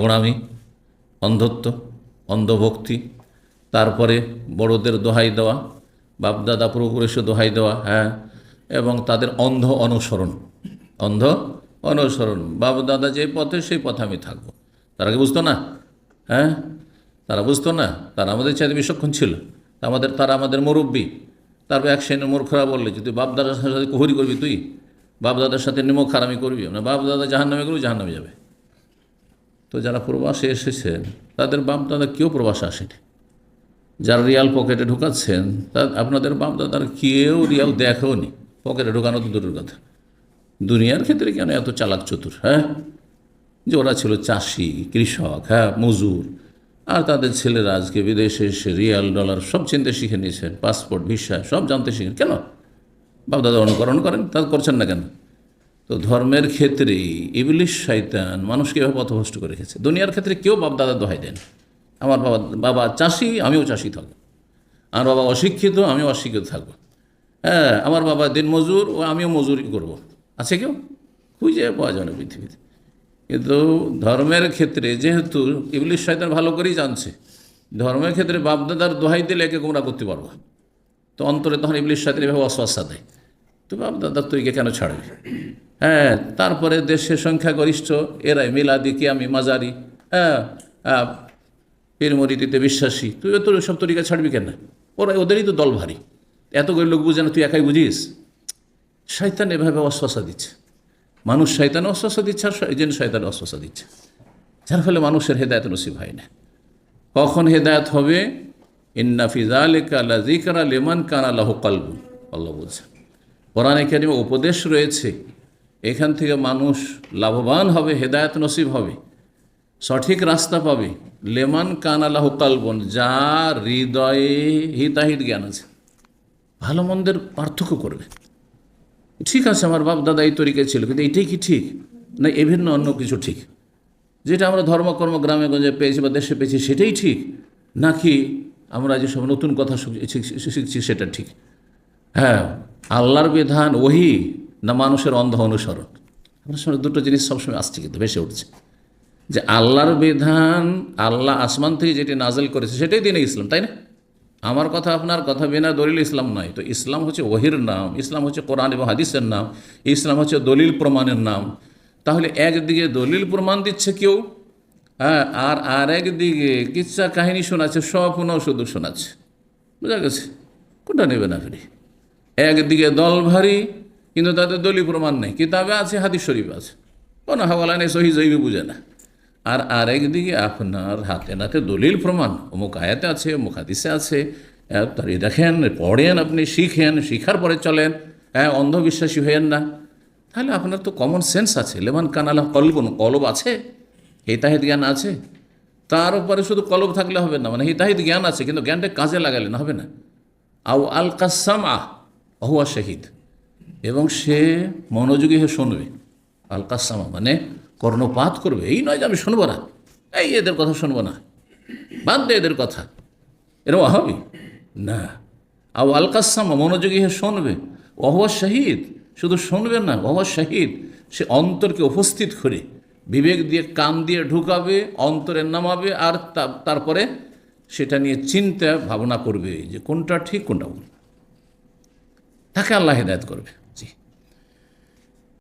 গোড়ামি অন্ধত্ব, অন্ধভক্তি, তারপরে বড়দের দোহাই দেওয়া, বাপদাদা পূর্বপুরুষে দোহাই দেওয়া হ্যাঁ এবং তাদের অন্ধ অনুসরণ। অন্ধ অনুসরণ। বাপদাদা যে পথে সেই পথে আমি থাকব। তারা কি বুঝতো না? হ্যাঁ? তারা বুঝতো না? তারা আমাদের চাইতে বিচক্ষণ ছিল। আমাদের, তারা আমাদের মুরব্বী। তারপর এক শ্রেণির মূর্খরা বললে, যে তুই বাপদাদার সাথে কুহুরি করবি তুই? বাপদাদার সাথে নিমক খারামি করবি? না বাপদাদা জাহান নামে করবি জাহান নামে যাবে। তো যারা প্রবাসে এসেছেন, তাদের বাপদাদা কেউ প্রবাসে আসেনি। যারা রিয়াল পকেটে ঢুকাচ্ছেন, তা আপনাদের বাপদাদার কেউ রিয়াল দেখেও নি পকেটে ঢোকানো তো দূরের কথা। দুনিয়ার ক্ষেত্রে কেন এত চালাক চতুর হ্যাঁ? যে ওরা ছিল চাষি, কৃষক হ্যাঁ মজুর। আর তাদের ছেলেরা আজকে বিদেশে এসে রিয়াল, ডলার সব চিনতে শিখে নিয়েছেন, পাসপোর্ট, ভিসা সব জানতে শিখেন কেন? বাপদাদা অনুকরণ করেন, তা করছেন না কেন? তো ধর্মের ক্ষেত্রে ইবলিশ শয়তান মানুষকে এভাবে পথভ্রষ্ট করে রেখেছে। দুনিয়ার ক্ষেত্রে কেউ বাপ বাপদাদা দোহাই দেন আমার বাবা বাবা চাষি, আমিও চাষি থাকব। আমার বাবা অশিক্ষিত, আমিও অশিক্ষিত থাকব। হ্যাঁ আমার বাবা দিন মজুর, ও আমিও মজুরি করব। আছে কেউ? খুঁজে পাওয়া যায় না পৃথিবীতে। কিন্তু ধর্মের ক্ষেত্রে যেহেতু ইবলিশ শয়তান ভালো করেই জানছে, ধর্মের ক্ষেত্রে বাপদাদার দোহাই দিলে একে গোমরা করতে পারব। তো অন্তরে তখন ইবলিশ শয়তান এভাবে অশ্বাসা দেয়। তো বাপদাদার তৈকে কেন ছাড়বে? হ্যাঁ তারপরে দেশের সংখ্যাগরিষ্ঠ, এরাই মিলাদি, কিয়ামি, মাজারি হ্যাঁ পীর মরিদিতে বিশ্বাসী। তুই তোর সব তরিকা ছাড়বি কেন? ওরা, ওদেরই তো দল ভারী। এত করে লোক বুঝে না, তুই একাই বুঝিস? শয়তান এভাবে অশ্বাসা দিচ্ছে। মানুষ শয়তান অশ্বাসা দিচ্ছে, আর জন্য শয়তান অশ্বাসা দিচ্ছে। যার ফলে মানুষের হেদায়ত নসিব হয় না। কখন হেদায়ত হবে? ইন্নাফিজা লেকালা জিকারা লেমান কানা লাহ কালবু আল্লাহ বলছেন কোরআনে কারিমে উপদেশ রয়েছে এখান থেকে মানুষ লাভবান হবে, হেদায়ত নসিব হবে, সঠিক রাস্তা পাবে। লেমান কান আল্লাহ কালবন যার হৃদয়ে হিতাহিত জ্ঞান আছে। ভালো মন্দের পার্থক্য করবে। ঠিক আছে, আমার বাপ দাদা এই তরিকায় ছিল, কিন্তু এটাই কি ঠিক? না, এ ভিন্ন, অন্য কিছু ঠিক? যেটা আমরা ধর্মকর্ম গ্রামে গঞ্জে পেয়েছি বা দেশে পেয়েছি, সেটাই ঠিক? নাকি আমরা যেসব নতুন কথা শিখ- শিখ- শিখছি, সেটা ঠিক? হ্যাঁ আল্লাহর বিধান ওহি। না মানুষের অন্ধ অনুসরণ? আপনার সঙ্গে দুটো জিনিস সবসময় আসছে কিন্তু, ভেসে উঠছে। যে আল্লাহর বিধান, আল্লাহ আসমান থেকে যেটি নাজেল করেছে, সেটাই দিনে ইসলাম, তাই না? আমার কথা আপনার কথা বিনা দলিল ইসলাম নয়। তো ইসলাম হচ্ছে ওহির নাম, ইসলাম হচ্ছে কোরআন এবং হাদিসের নাম, ইসলাম হচ্ছে দলিল প্রমাণের নাম। তাহলে একদিকে দলিল প্রমাণ দিচ্ছে কেউ হ্যাঁ আর আর একদিকে কিচ্ছা কাহিনী শোনাচ্ছে স্বপ্ন শুধু শোনাচ্ছে। বোঝা গেছে? কোনটা নেবেন আপনি? একদিকে দল ভারী কিন্তু তাদের দলীয় প্রমাণ নেই। কিতাবে আছে, হাদিস শরীফ আছে। কোনো হাওয়ালা নেই, সহি জৈবে বুঝে না। আর আরেকদিকে আপনার হাতে নাতে দলিল প্রমাণ। অমুক আয়াতে আছে, অমুক হাদিসে আছে। তারই দেখেন, পড়েন আপনি, শিখেন, শিখার পরে চলেন। হ্যাঁ অন্ধবিশ্বাসী হয়েন না। তাহলে আপনার তো কমন সেন্স আছে। লেমান কানালা কলবন, কলব আছে? হিতাহিত জ্ঞান আছে? তার উপরে শুধু কলব থাকলে হবে না। মানে হিতাহিত জ্ঞান আছে, কিন্তু জ্ঞানটা কাজে লাগালে না, হবে না। আউ আল কাসাম আহ অহুয়া শহীদ। এবং সে মনোযোগী হয়ে শুনবে। আল কাসামা মানে কর্ণপাত করবে। এই নয় যে আমি শুনব না। এই এদের কথা শুনব না। বাদ দে এদের কথা। এরকম হবে না। আউ আল মনোযোগী হয়ে শুনবে। অহুয়া শহীদ। শুধু শুনবে না অহুয়া শহীদ। সে অন্তরকে উপস্থিত করে বিবেক দিয়ে, কান দিয়ে ঢুকাবে, অন্তরে নামাবে আর তারপরে সেটা নিয়ে চিন্তা, ভাবনা করবে যে কোনটা ঠিক, কোনটা ভুল। তাকে আল্লাহ হেদায়ত করবে।